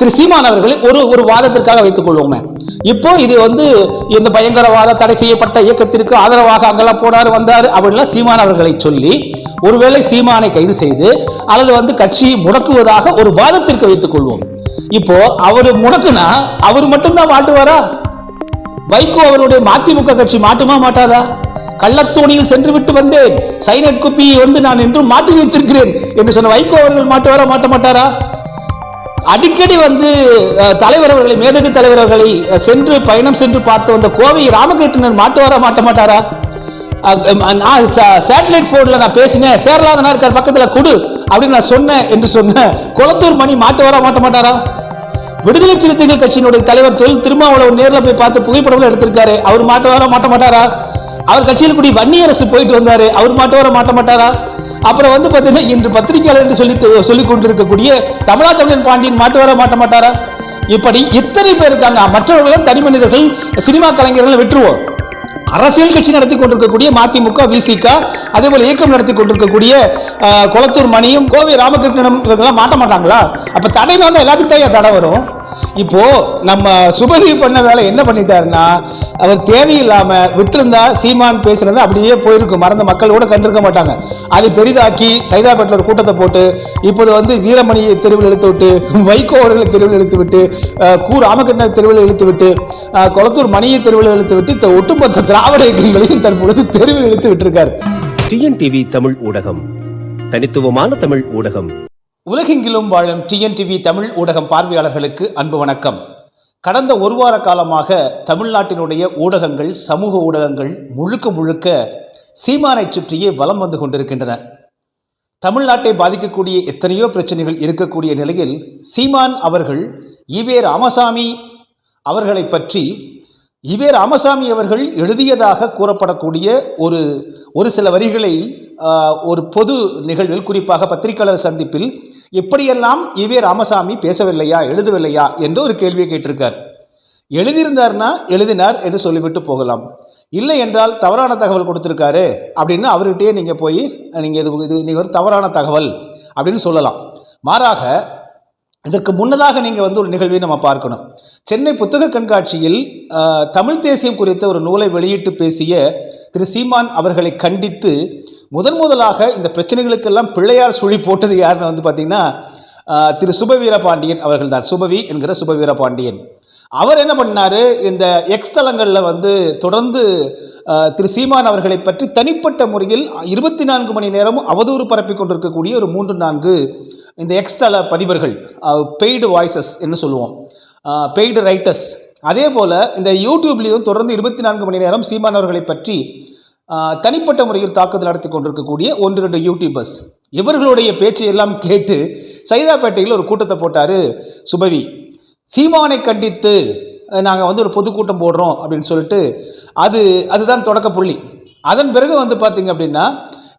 திரு சீமான் அவர்களை ஒரு ஒரு வாதத்திற்காக வைத்துக் கொள்வோமே. இப்போ இது வந்து இந்த பயங்கரவாத தடை செய்யப்பட்ட இயக்கத்திற்கு ஆதரவாக அங்கெல்லாம் போனார் வந்தார் அப்படிலாம் சீமான் அவர்களை சொல்லி ஒருவேளை சீமானை கைது செய்து அல்லது வந்து கட்சி முடக்குவதாக ஒரு வாதத்திற்கு வைத்துக் கொள்வோம். இப்போ அவர் முடக்குனா அவர் மட்டும்தான் மாட்டுவாரா? வைகோ அவருடைய மதிமுக கட்சி மாட்டுமா மாட்டாதா? கள்ளத்தோணியில் சென்று விட்டு வந்தேன். சைனட் குப்பியை வந்து நான் என்றும் மாட்டி வைத்திருக்கிறேன் என்று சொன்ன வைகோ அவர்கள் மாட்டுவாரா மாட்ட மாட்டாரா? அடிக்கடி வந்து தலைவர் அவர்களை மேதகு தலைவர் அவர்களை சென்று பயணம் சென்று பார்த்து வந்த கோவை ராமகிருஷ்ணன் மாட்டுவாரா மாட்ட மாட்டாரா நான் சேட்டலைட் போன்ல நான் பேசினேன். சேரலாதனா இருக்கார் பக்கத்துல கொடு அப்படின்னு நான் சொன்னேன் என்று சொன்னேன். குளத்தூர் மணி மாட்டுவாரா மாட்ட மாட்டாரா விடுதலை சிறுத்தைகள் கட்சியினுடைய தலைவர் தொழில் திருமாவளவன் நேர்ல போய் பார்த்து புகைப்படம் எடுத்திருக்காரு. அவர் மாட்டுவாரா மாட்ட மாட்டாரா அவர் கட்சியில் கூடிய வன்னியரசு போயிட்டு வந்தாரு. அவர் மாட்டுவாரா மாட்ட மாட்டாரா அப்புறம் வந்து பார்த்தீங்கன்னா இன்று பத்திரிகையாளர் என்று சொல்லி சொல்லிக் கொண்டிருக்கக்கூடிய தமிழா தமிழன் பாண்டியன் மாட்டுவாரா மாட்ட மாட்டாரா? இப்படி இத்தனை பேர் இருக்காங்க. மற்றவர்களும் தனி மனிதர்கள் சினிமா கலைஞர்கள் விட்டுருவோம். அரசியல் கட்சி நடத்தி கொண்டிருக்கக்கூடிய மதிமுக விசிக அதே போல இயக்கம் நடத்தி கொண்டிருக்கக்கூடிய குளத்தூர் மணியும் கோவை ராமகிருஷ்ணனும் இவங்கெல்லாம் மாட்ட மாட்டாங்களா? அப்ப தடை வந்தா எல்லாத்துக்கும் தடை வரும். இப்போ நம்ம சுபதி பண்ண வேலை என்ன பண்ணிட்டாருன்னா அவர் தேவையில்லாம விட்டிருந்தா சீமான் பேசுறது அப்படியே போயிருக்கும். மறந்த மக்கள் கூட கண்டிருக்க மாட்டாங்க. அதை பெரிதாக்கி சைதாப்பேட்டில் ஒரு கூட்டத்தை போட்டு இப்போது வந்து வீரமணியை தெருவில் இழுத்து விட்டு வைகோ அவர்களை தெருவில் இழுத்து விட்டு கூ கு தெருவில் இழுத்து விட்டு கொளத்தூர் மணியை தெருவில் இழுத்து விட்டு இந்த ஒட்டுமொத்த திராவிட இயக்கங்களையும் தற்பொழுது தெருவில் இழுத்து விட்டிருக்காரு. டிஎன்டிவி தமிழ் ஊடகம். தனித்துவமான தமிழ் ஊடகம். உலகெங்கிலும் வாழும் டிஎன்டிவி தமிழ் ஊடகம் பார்வையாளர்களுக்கு அன்பு வணக்கம். கடந்த ஒரு வார காலமாக தமிழ்நாட்டினுடைய ஊடகங்கள் சமூக ஊடகங்கள் முழுக்க முழுக்க சீமானை சுற்றியே வலம் வந்து கொண்டிருக்கின்றன. தமிழ்நாட்டை பாதிக்கக்கூடிய எத்தனையோ பிரச்சனைகள் இருக்கக்கூடிய நிலையில் சீமான் அவர்கள் ஈவே ராமசாமி அவர்களை பற்றி இவே ராமசாமி அவர்கள் எழுதியதாக கூறப்படக்கூடிய ஒரு ஒரு சில வரிகளை ஒரு பொது நிகழ்வில் குறிப்பாக பத்திரிகையாளர் சந்திப்பில் எப்படியெல்லாம் இவே ராமசாமி பேசவில்லையா எழுதவில்லையா என்று ஒரு கேள்வியை கேட்டிருக்கார். எழுதியிருந்தார்னா எழுதினார் என்று சொல்லிவிட்டு போகலாம். இல்லை என்றால் தவறான தகவல் கொடுத்துருக்காரு அப்படின்னு அவர்கிட்டயே நீங்கள் போய் நீங்கள் இது இது நீங்கள் ஒரு தவறான தகவல் அப்படின்னு சொல்லலாம். மாறாக இதற்கு முன்னதாக நீங்கள் வந்து ஒரு நிகழ்வை நம்ம பார்க்கணும். சென்னை புத்தக கண்காட்சியில் தமிழ் தேசியம் குறித்த ஒரு நூலை வெளியிட்டு பேசிய திரு சீமான் அவர்களை கண்டித்து முதன் முதலாக இந்த பிரச்சனைகளுக்கெல்லாம் பிள்ளையார் சுழி போட்டது யாருன்னு வந்து பார்த்தீங்கன்னா திரு சுபவீரபாண்டியன் அவர்கள் தான் சுபவி என்கிற சுபவீர பாண்டியன். அவர் என்ன பண்ணார்? இந்த எக்ஸ் தளங்களில் வந்து தொடர்ந்து திரு சீமான் அவர்களை பற்றி தனிப்பட்ட முறையில் இருபத்தி நான்கு மணி நேரமும் அவதூறு பரப்பி கொண்டிருக்கக்கூடிய ஒரு மூன்று நான்கு இந்த எக்ஸ்ட்ரா பதிவர்கள் பெய்டு வாய்ஸஸ் என்று சொல்லுவோம். பெய்டு ரைட்டர்ஸ் அதே போல் இந்த யூடியூப்லேயும் தொடர்ந்து இருபத்தி நான்கு மணி நேரம் சீமான் அவர்களை பற்றி தனிப்பட்ட முறையில் தாக்குதல் நடத்தி கொண்டிருக்கக்கூடிய ஒன்று ரெண்டு யூடியூபர்ஸ் இவர்களுடைய பேச்சை எல்லாம் கேட்டு சைதாப்பேட்டையில் ஒரு கூட்டத்தை போட்டார் சுபவி. சீமானை கண்டித்து நாங்கள் வந்து ஒரு பொதுக்கூட்டம் போடுறோம் அப்படின்னு சொல்லிட்டு அது அதுதான் தொடக்க புள்ளி. அதன் பிறகு வந்து பார்த்தீங்க அப்படின்னா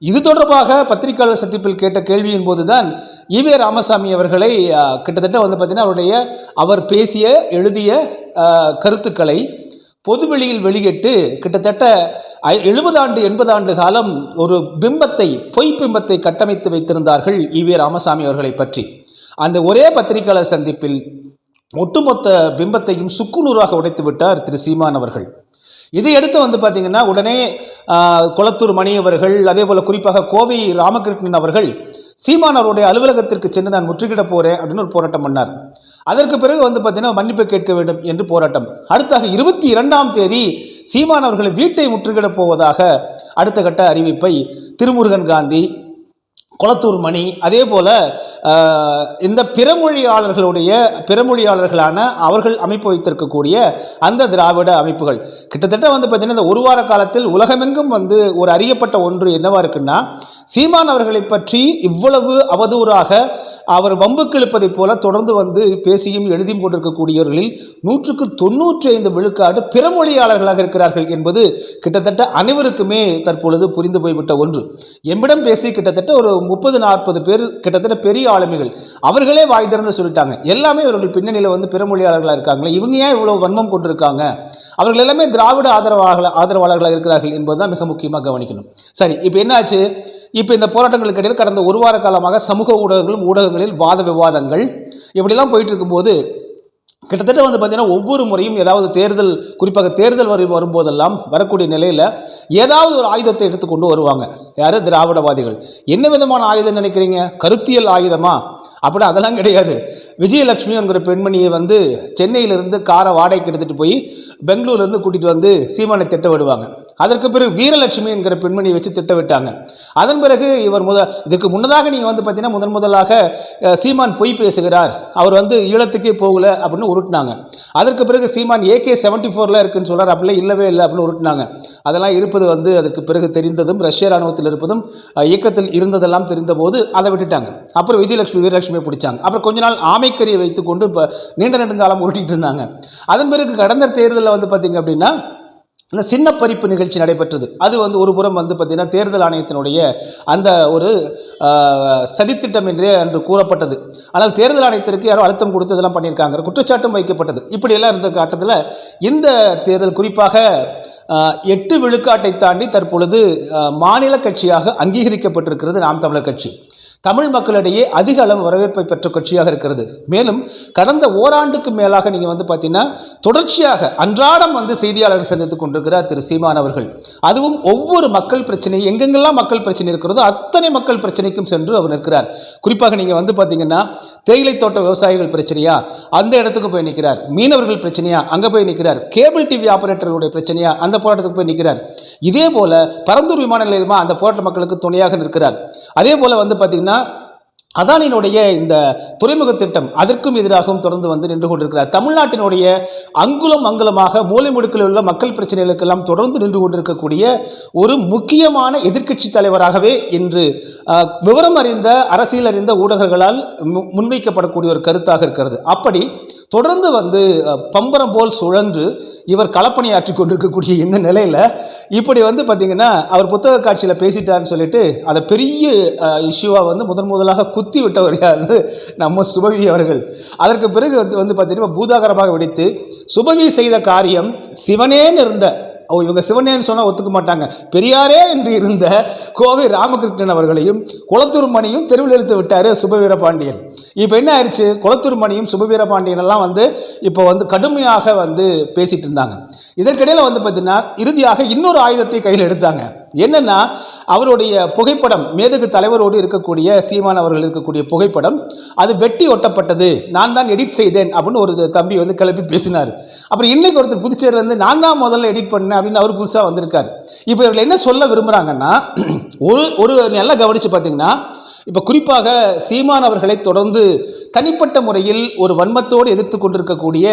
இது தொடர்பாக பத்திரிகையாளர் சந்திப்பில் கேட்ட கேள்வியின் போதுதான் ஈவே ராமசாமி அவர்களை கிட்டத்தட்ட வந்து பார்த்தீங்கன்னா அவருடைய அவர் பேசிய எழுதிய கருத்துக்களை பொதுவெளியில் வெளியிட்டு கிட்டத்தட்ட ஐ- எழுபது ஆண்டு எண்பது ஆண்டு காலம் ஒரு பிம்பத்தை பொய் பிம்பத்தை கட்டமைத்து வைத்திருந்தார்கள் ஈவே ராமசாமி அவர்களை பற்றி. அந்த ஒரே பத்திரிகையாளர் சந்திப்பில் ஒட்டுமொத்த பிம்பத்தையும் சுக்குநூறாக உடைத்து விட்டார் திரு சீமான் அவர்கள். இதையடுத்து வந்து பார்த்திங்கன்னா உடனே குளத்தூர் மணி அவர்கள் அதே போல் குறிப்பாக கோவை ராமகிருஷ்ணன் அவர்கள் சீமான் அவருடைய அலுவலகத்திற்கு சென்று நான் முற்றுகிட போகிறேன் அப்படின்னு ஒரு போராட்டம் பண்ணார். அதற்கு பிறகு வந்து பார்த்தீங்கன்னா மன்னிப்பு கேட்க வேண்டும் என்று போராட்டம். அடுத்தாக இருபத்தி இரண்டாம் தேதி சீமான் அவர்களை வீட்டை முற்றுகிடப் போவதாக அடுத்த கட்ட அறிவிப்பை திருமுருகன் காந்தி குளத்தூர் மணி. அதே போல் இந்த பிறமொழியாளர்களுடைய பிறமொழியாளர்களான அவர்கள் அமைப்பு வைத்திருக்கக்கூடிய அந்த திராவிட அமைப்புகள். கிட்டத்தட்ட வந்து பார்த்தீங்கன்னா இந்த ஒரு வார காலத்தில் உலகமெங்கும் வந்து ஒரு அறியப்பட்ட ஒன்று என்னவாக இருக்குன்னா சீமான் அவர்களை பற்றி இவ்வளவு அவதூறாக அவர் வம்புக்கு இழுப்பதைப் போல தொடர்ந்து வந்து பேசியும் எழுதியும் கொண்டிருக்கக்கூடியவர்களில் நூற்றுக்கு தொண்ணூற்றி ஐந்து விழுக்காடு பிறமொழியாளர்களாக இருக்கிறார்கள் என்பது கிட்டத்தட்ட அனைவருக்குமே தற்பொழுது புரிந்து போய்விட்ட ஒன்று. எம்மிடம் பேசி கிட்டத்தட்ட ஒரு முப்பது நாற்பது பேர் கிட்டத்தட்ட பெரிய ஆளுமைகள் அவர்களே வாய் திறந்து சொல்லிட்டாங்க. எல்லாமே இவர்கள் பின்னணியில் வந்து பிறமொழியாளர்களாக இருக்காங்களே இவங்க ஏன் இவ்வளோ வன்மம் கொண்டிருக்காங்க? அவர்கள் எல்லாமே திராவிட ஆதரவாளர்கள் ஆதரவாளர்களாக இருக்கிறார்கள் என்பதுதான் மிக முக்கியமாக கவனிக்கணும். சரி இப்போ என்னாச்சு? இப்போ இந்த போராட்டங்களுக்கு இடையில் கடந்த ஒரு வார காலமாக சமூக ஊடகங்களும் ஊடகங்களில் வாத விவாதங்கள். இப்படிலாம் போயிட்டு இருக்கும்போது கிட்டத்தட்ட வந்து பார்த்தீங்கன்னா ஒவ்வொரு முறையும் ஏதாவது தேர்தல் குறிப்பாக தேர்தல் வரி வரும்போதெல்லாம் வரக்கூடிய நிலையில் ஏதாவது ஒரு ஆயுதத்தை எடுத்துக்கொண்டு வருவாங்க. யார்? திராவிடவாதிகள். என்ன விதமான ஆயுதம் நினைக்கிறீங்க? கருத்தியல் ஆயுதமா? அப்படி அதெல்லாம் கிடையாது. விஜயலட்சுமி என்கிற பெண்மணியை வந்து சென்னையிலிருந்து காரை வாடகைக்கு எடுத்துகிட்டு போய் பெங்களூர்லேருந்து கூட்டிகிட்டு வந்து சீமானை திட்ட விடுவாங்க. அதற்கு பிறகு வீரலட்சுமி என்கிற பெண்மணியை வச்சு திட்டவிட்டாங்க அதன் பிறகு இவர் முத இதுக்கு முன்னதாக நீங்கள் வந்து பார்த்தீங்கன்னா முதன் முதலாக சீமான் பொய் பேசுகிறார். அவர் வந்து ஈழத்துக்கே போகல அப்படின்னு உருட்டினாங்க. அதற்கு பிறகு சீமான் ஏகே செவன்டி ஃபோரில் இருக்குன்னு சொல்கிறார் அப்படிலாம் இல்லவே இல்லை அப்படின்னு உருட்டினாங்க. அதெல்லாம் இருப்பது வந்து அதுக்கு பிறகு தெரிந்ததும் ரஷ்ய ராணுவத்தில் இருப்பதும் இயக்கத்தில் இருந்ததெல்லாம் தெரிந்தபோது அதை விட்டுட்டாங்க. அப்புறம் விஜயலட்சுமி வீரலட்சுமியை பிடிச்சாங்க. அப்புறம் கொஞ்ச நாள் ஆமை ஆமைக்கரியை வைத்துக்கொண்டு இப்போ நீண்ட நெடுங்காலம் உருட்டிட்டு இருந்தாங்க. அதன் பிறகு கடந்த தேர்தலில் வந்து பார்த்தீங்க அப்படின்னா இந்த சின்ன பறிப்பு நிகழ்ச்சி நடைபெற்றது. அது வந்து ஒரு புறம் வந்து பார்த்தீங்கன்னா தேர்தல் ஆணையத்தினுடைய அந்த ஒரு சதித்திட்டம் என்றே அன்று கூறப்பட்டது. ஆனால் தேர்தல் ஆணையத்திற்கு யாரோ அழுத்தம் கொடுத்து இதெல்லாம் பண்ணியிருக்காங்க. குற்றச்சாட்டும் வைக்கப்பட்டது. இப்படியெல்லாம் இருந்த காட்டத்தில் இந்த தேர்தல் குறிப்பாக எட்டு விழுக்காட்டை தாண்டி தற்பொழுது மாநில கட்சியாக அங்கீகரிக்கப்பட்டிருக்கிறது நாம் தமிழர் கட்சி. தமிழ் மக்களிடையே அதிக அளவு வரவேற்பை பெற்ற கட்சியாக இருக்கிறது. மேலும் கடந்த ஓராண்டுக்கு மேலாக நீங்கள் வந்து பார்த்தீங்கன்னா தொடர்ச்சியாக அன்றாடம் வந்து செய்தியாளர்கள் சந்தித்துக் கொண்டிருக்கிறார் திரு சீமான் அவர்கள். அதுவும் ஒவ்வொரு மக்கள் பிரச்சனை எங்கெங்கெல்லாம் மக்கள் பிரச்சனை இருக்கிறதோ அத்தனை மக்கள் பிரச்சனைக்கும் சென்று அவர் நிற்கிறார். குறிப்பாக நீங்கள் வந்து பார்த்தீங்கன்னா தேயிலை தோட்ட விவசாயிகள் பிரச்சனையா? அந்த இடத்துக்கு போய் நிற்கிறார். மீனவர்கள் பிரச்சனையா? அங்கே போய் நிற்கிறார். கேபிள் டிவி ஆபரேட்டர்களுடைய பிரச்சனையா? அந்த போராட்டத்துக்கு போய் நிற்கிறார். இதே போல பரந்தூர் விமான நிலையமா அந்த போராட்ட மக்களுக்கு துணையாக நிற்கிறார். அதே போல வந்து பார்த்தீங்கன்னா அதானியினுடைய இந்த துறைமுக திட்டம் அதற்கும் எதிராகவும் தொடர்ந்து வந்து நின்று கொண்டிருக்கிறார். தமிழ்நாட்டினுடைய அங்குலம் அங்குலமாக மூலை முடுக்கில் உள்ள மக்கள் பிரச்சனைகளுக்கெல்லாம் தொடர்ந்து நின்று கொண்டிருக்கக்கூடிய ஒரு முக்கியமான எதிர்க்கட்சி தலைவராகவே இன்று விவரம் அறிந்த அரசியல் அறிந்த ஊடகங்களால் முன்வைக்கப்படக்கூடிய ஒரு கருத்தாக இருக்கிறது. அப்படி தொடர்ந்து வந்து பம்பரம் போல் சுழன்று இவர் களப்பணியாற்றி கொண்டிருக்கக்கூடிய இந்த நிலையில் இப்படி வந்து பார்த்திங்கன்னா அவர் புத்தக காட்சியில் பேசிட்டாருன்னு சொல்லிட்டு அதை பெரிய இஷ்யூவாக வந்து முதன் முதலாக குத்தி விட்டவர் யாரு நம்ம சுபவி அவர்கள். அதற்கு பிறகு வந்து வந்து பார்த்தீங்கன்னா பூதாகரமாக வெடித்து சுபவி செய்த காரியம் சிவனேன்னு இருந்த ஓ இவங்க சிவனேன்னு சொன்னால் ஒத்துக்க மாட்டாங்க. பெரியாரே என்று இருந்த கோவை ராமகிருஷ்ணன் அவர்களையும் குளத்தூர் மணியும் தெருவில் இழுத்து விட்டார் சுபவீர பாண்டியன் இப்போ என்ன ஆயிடுச்சு குளத்தூர் மணியும் சுபவீர பாண்டியன் எல்லாம் வந்து இப்போ வந்து கடுமையாக வந்து பேசிட்டு இருந்தாங்க. இதற்கிடையில் வந்து பார்த்தீங்கன்னா இறுதியாக இன்னொரு ஆயுதத்தை கையில் எடுத்தாங்க. என்னன்னா அவருடைய புகைப்படம் மேதகு தலைவரோடு இருக்கக்கூடிய சீமான் அவர்கள் இருக்கக்கூடிய புகைப்படம் அது வெட்டி ஒட்டப்பட்டது. நான் தான் எடிட் செய்தேன் அப்படின்னு ஒரு தம்பி வந்து கிளப்பி பேசினார். அப்புறம் இன்னைக்கு ஒருத்தர் புதுச்சேரியில வந்து நான் தான் முதல்ல எடிட் பண்ணேன் அப்படின்னு அவர் புதுசாக வந்திருக்காரு. இப்போ இவர்கள் என்ன சொல்ல விரும்புகிறாங்கன்னா ஒரு ஒரு நல்லா கவனித்து பார்த்தீங்கன்னா இப்போ குறிப்பாக சீமான் அவர்களை தொடர்ந்து தனிப்பட்ட முறையில் ஒரு வன்மத்தோடு எதிர்த்து கொண்டிருக்கக்கூடிய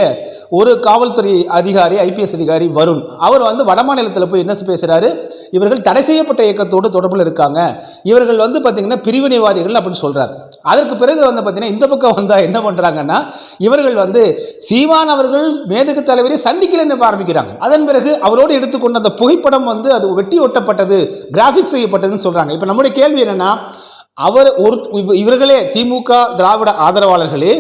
ஒரு காவல்துறை அதிகாரி ஐபிஎஸ் அதிகாரி வருண். அவர் வந்து வடமாநிலத்தில் போய் என்ன பேசுகிறாரு இவர்கள் தடை செய்யப்பட்ட இயக்கத்தோடு தொடர்பில் இருக்காங்க. இவர்கள் வந்து பார்த்தீங்கன்னா பிரிவினைவாதிகள் அப்படின்னு சொல்கிறார் அதற்கு பிறகு வந்து பார்த்தீங்கன்னா இந்த பக்கம் வந்தால் என்ன பண்ணுறாங்கன்னா இவர்கள் வந்து சீமான் அவர்கள் மேதகு தலைவரை சந்திக்கலன்னு ஆரம்பிக்கிறாங்க. அதன் பிறகு அவரோடு எடுத்துக்கொண்ட அந்த புகைப்படம் வந்து அது வெட்டி ஒட்டப்பட்டது கிராஃபிக் செய்யப்பட்டதுன்னு சொல்கிறாங்க இப்போ நம்முடைய கேள்வி என்னென்னா அவர் ஒரு இவர்களே திமுக திராவிட ஆதரவாளர்களே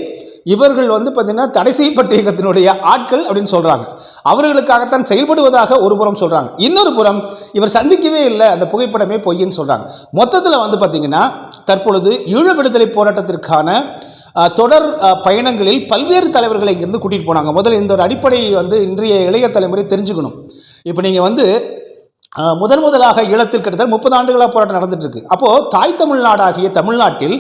இவர்கள் வந்து பார்த்தீங்கன்னா தடை செய்யப்பட்ட இயக்கத்தினுடைய ஆட்கள் அப்படின்னு சொல்கிறாங்க அவர்களுக்காகத்தான் செயல்படுவதாக ஒரு புறம் சொல்கிறாங்க இன்னொரு புறம் இவர் சந்திக்கவே இல்லை அந்த புகைப்படமே பொய்ன்னு சொல்கிறாங்க மொத்தத்தில் வந்து பார்த்தீங்கன்னா தற்பொழுது ஈழ விடுதலை போராட்டத்திற்கான தொடர் பயணங்களில் பல்வேறு தலைவர்களை இங்கேருந்து கூட்டிகிட்டு போனாங்க. முதல்ல இந்த ஒரு அடிப்படையை வந்து இன்றைய இளைய தலைமுறை தெரிஞ்சுக்கணும். இப்போ நீங்கள் வந்து முதன் முதலாக ஈழத்தில் கிட்டத்தட்ட முப்பது ஆண்டுகளாக போராட்டம் நடந்துட்டு இருக்கு. அப்போது தாய் தமிழ்நாடாகிய தமிழ்நாட்டில்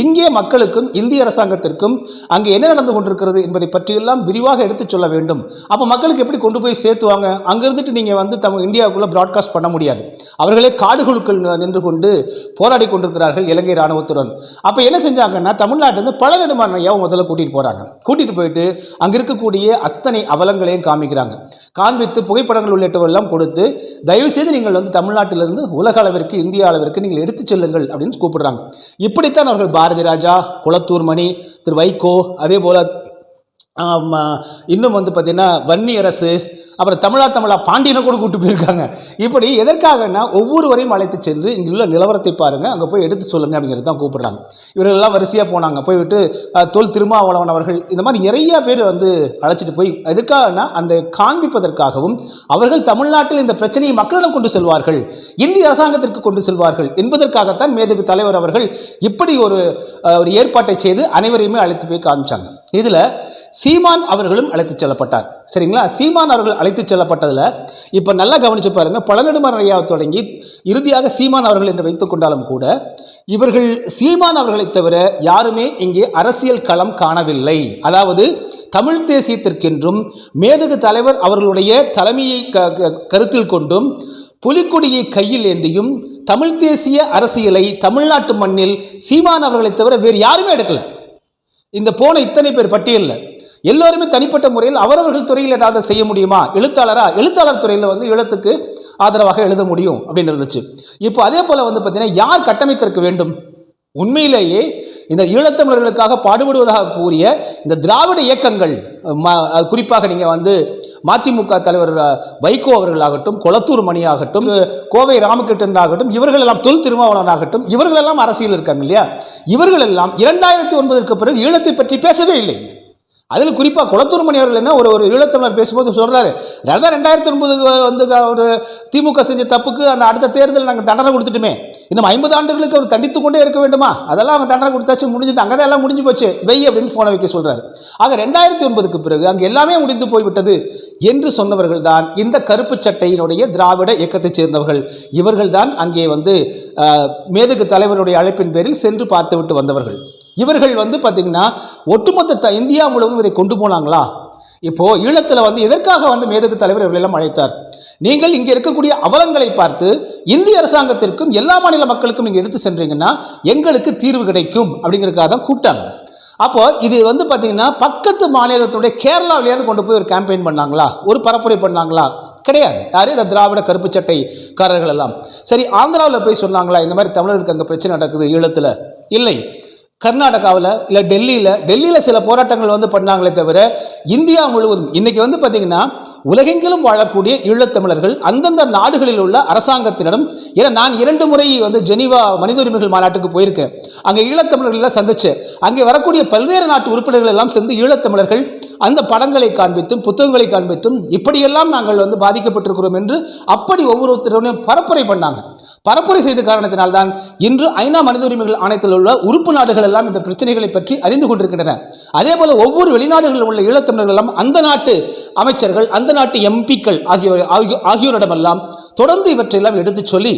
இங்கே மக்களுக்கும் இந்திய அரசாங்கத்திற்கும் அங்கே என்ன நடந்து கொண்டிருக்கிறது என்பதை பற்றியெல்லாம் விரிவாக எடுத்துச் சொல்ல வேண்டும். அப்போ மக்களுக்கு எப்படி கொண்டு போய் சேர்த்துவாங்க? அங்கிருந்துட்டு நீங்கள் வந்து தம் இந்தியாவுக்குள்ளே ப்ராட்காஸ்ட் பண்ண முடியாது. அவர்களே காடுகளுக்குள் நின்று கொண்டு போராடி கொண்டிருக்கிறார்கள் இலங்கை இராணுவத்துடன். அப்போ என்ன செஞ்சாங்கன்னா தமிழ்நாட்டிலிருந்து பல நெடுமாறையாவை முதல்ல கூட்டிகிட்டு போகிறாங்க கூட்டிகிட்டு போயிட்டு அங்கே இருக்கக்கூடிய அத்தனை அவலங்களையும் காமிக்கிறாங்க. காண்பித்து புகைப்படங்கள் உள்ளிட்டவெல்லாம் கொடுத்து தயவுசெய்து நீங்கள் வந்து தமிழ்நாட்டிலிருந்து உலக அளவிற்கு இந்திய அளவிற்கு நீங்கள் எடுத்துச் செல்லுங்கள் அப்படின்னு கூப்பிடுறாங்க. இப்படித்தான் அவர்கள் பாரதி ராஜா குளத்தூர் மணி திரு வைகோ அதே போல இன்னும் வந்து பார்த்திங்கன்னா வன்னியரசு அப்புறம் தமிழா தமிழா பாண்டியனை கூட கூட்டு போயிருக்காங்க. இப்படி எதற்காகன்னா ஒவ்வொருவரையும் அழைத்து சென்று இங்குள்ள நிலவரத்தை பாருங்க அங்கே போய் எடுத்து சொல்லுங்க அப்படிங்கிறது தான் கூப்பிடுறாங்க. இவர்கள் எல்லாம் வரிசையாக போனாங்க. போய்விட்டு தொல் திருமாவளவன் அவர்கள் இந்த மாதிரி நிறைய பேர் வந்து அழைச்சிட்டு போய் எதுக்காகனா அந்த காண்பிப்பதற்காகவும் அவர்கள் தமிழ்நாட்டில் இந்த பிரச்சனையை மக்களிடம் கொண்டு செல்வார்கள் இந்திய அரசாங்கத்திற்கு கொண்டு செல்வார்கள் என்பதற்காகத்தான் மேதகு தலைவர் அவர்கள் இப்படி ஒரு ஒரு ஏற்பாட்டை செய்து அனைவரையுமே அழைத்து போய் காமிச்சாங்க. இதில் சீமான் அவர்களும் அழைத்துச் செல்லப்பட்டார். சரிங்களா? சீமான் அவர்கள் அழைத்துச் செல்லப்பட்டதில் இப்போ நல்லா கவனிச்சு பாருங்கள் பழநெடுமறையாவை தொடங்கி இறுதியாக சீமான் அவர்கள் என்று வைத்துக் கொண்டாலும் கூட இவர்கள் சீமான் அவர்களை தவிர யாருமே இங்கே அரசியல் களம் காணவில்லை. அதாவது தமிழ் தேசியத்திற்கென்றும் மேதகு தலைவர் அவர்களுடைய தலைமையை க- க- கருத்தில் கொண்டும் புலிக்கொடியை கையில் ஏந்தியும் தமிழ் தேசிய அரசியலை தமிழ்நாட்டு மண்ணில் சீமான் அவர்களை தவிர வேறு யாருமே எடுக்கலை. இந்த போன இத்தனை பேர் பட்டியலில். எல்லோருமே தனிப்பட்ட முறையில் அவரவர்கள் துறையில் ஏதாவது செய்ய முடியுமா? எழுத்தாளரா? எழுத்தாளர் துறையில் வந்து எழுத்துக்கு ஆதரவாக எழுத முடியும் அப்படின்னு இருந்துச்சு. இப்போ அதே போல் வந்து பார்த்தீங்கன்னா யார் கட்டமைத்திருக்க வேண்டும்? உண்மையிலேயே இந்த ஈழத்தமிழர்களுக்காக பாடுபடுவதாக கூறிய இந்த திராவிட இயக்கங்கள் ம- குறிப்பாக நீங்கள் வந்து மதிமுக தலைவர் வைகோ அவர்களாகட்டும் கொளத்தூர் மணி ஆகட்டும் கோவை ராமகிருஷ்ணன் ஆகட்டும் இவர்களெல்லாம் தொல் திருமாவளவன் ஆகட்டும் இவர்களெல்லாம் அரசியல் இருக்காங்க இல்லையா? இவர்களெல்லாம் இரண்டாயிரத்தி ஒன்பதற்கு பிறகு ஈழத்தை பற்றி பேசவே இல்லை. அதில் குறிப்பாக குளத்தூர் மணி அவர்கள் என்ன ஒரு ஒரு ஈழத்தமிழர் பேசும்போது சொல்கிறாரு அதான் ரெண்டாயிரத்தி ஒன்பதுக்கு வந்து ஒரு திமுக செஞ்ச தப்புக்கு அந்த அடுத்த தேர்தல் நாங்கள் தண்டனை கொடுத்துட்டுமே. இன்னும் ஐம்பது ஆண்டுகளுக்கு அவர் தண்டித்து கொண்டே இருக்க வேண்டுமா? அதெல்லாம் அவங்க தண்டனை கொடுத்தாச்சு முடிஞ்சது. அங்கே தான் எல்லாம் முடிஞ்சு போச்சு. வெய் அப்படின்னு போன வைக்க சொல்கிறாரு ஆக ரெண்டாயிரத்தி ஒன்பதுக்கு பிறகு அங்கே எல்லாமே முடிந்து போய்விட்டது என்று சொன்னவர்கள் தான் இந்த கருப்பு சட்டையினுடைய திராவிட இயக்கத்தைச் சேர்ந்தவர்கள். இவர்கள் தான் அங்கே வந்து அஹ், மேதகு தலைவருடைய அழைப்பின் பேரில் சென்று பார்த்துவிட்டு வந்தவர்கள். இவர்கள் வந்து பார்த்தீங்கன்னா ஒட்டுமொத்த த- இந்தியா முழுவதும் இதை கொண்டு போனாங்களா? இப்போது ஈழத்தில் வந்து எதற்காக வந்து மேதகு தலைவர் இவர்களெல்லாம் அழைத்தார்? நீங்கள் இங்கே இருக்கக்கூடிய அவலங்களை பார்த்து இந்திய அரசாங்கத்திற்கும் எல்லா மாநில மக்களுக்கும் நீங்கள் எடுத்து சென்றீங்கன்னா எங்களுக்கு தீர்வு கிடைக்கும் அப்படிங்கிறதுக்காக தான் கூப்பிட்டாங்க. அப்போ இது வந்து பார்த்தீங்கன்னா பக்கத்து மாநிலத்துடைய கேரளாவிலேருந்து கொண்டு போய் ஒரு கேம்பெயின் பண்ணாங்களா? ஒரு பரப்புரை பண்ணாங்களா? கிடையாது. யார்? இந்த திராவிட கருப்பு சட்டைக்காரர்கள் எல்லாம். சரி ஆந்திராவில் போய் சொன்னாங்களா? இந்த மாதிரி தமிழர்களுக்கு அங்கே பிரச்சனை நடக்குது ஈழத்தில்? இல்லை. கர்நாடகாவில் இல்லை டெல்லியில் டெல்லியில் சில போராட்டங்கள் வந்து பண்ணாங்களே தவிர இந்தியா முழுவதும் இன்றைக்கி வந்து பார்த்திங்கன்னா உலகெங்கிலும் வாழக்கூடிய ஈழத்தமிழர்கள் அந்தந்த நாடுகளில் உள்ள அரசாங்கத்தினரும் ஏன்னா நான் இரண்டு முறை வந்து ஜெனீவா மனித உரிமைகள் மாநாட்டுக்கு போயிருக்கேன். அங்கே ஈழத்தமிழர்களை சந்திச்சேன் அங்கே வரக்கூடிய பல்வேறு நாட்டு உறுப்பினர்கள் எல்லாம் சேர்ந்து ஈழத்தமிழர்கள் அந்த படங்களை காண்பித்தும் புத்தகங்களை காண்பித்தும் இப்படியெல்லாம் நாங்கள் வந்து பாதிக்கப்பட்டிருக்கிறோம் என்று அப்படி ஒவ்வொருத்தரையும் பரப்புரை பண்ணாங்க. பரப்புரை செய்த காரணத்தினால்தான் இன்று ஐநா மனித உரிமைகள் ஆணையத்தில் உள்ள உறுப்பு நாடுகள் எல்லாம் இந்த பிரச்சனைகளை பற்றி அறிந்து கொண்டிருக்கின்றன. அதே போல ஒவ்வொரு வெளிநாடுகளில் உள்ள ஈழத்தமிழர்கள் எல்லாம் அந்த நாட்டு அமைச்சர்கள் அந்த நாட்டு எம்பிக்கள் ஆகியோர் ஆகியோரிடமெல்லாம் தொடர்ந்து இவற்றையெல்லாம் எடுத்துச் சொல்லி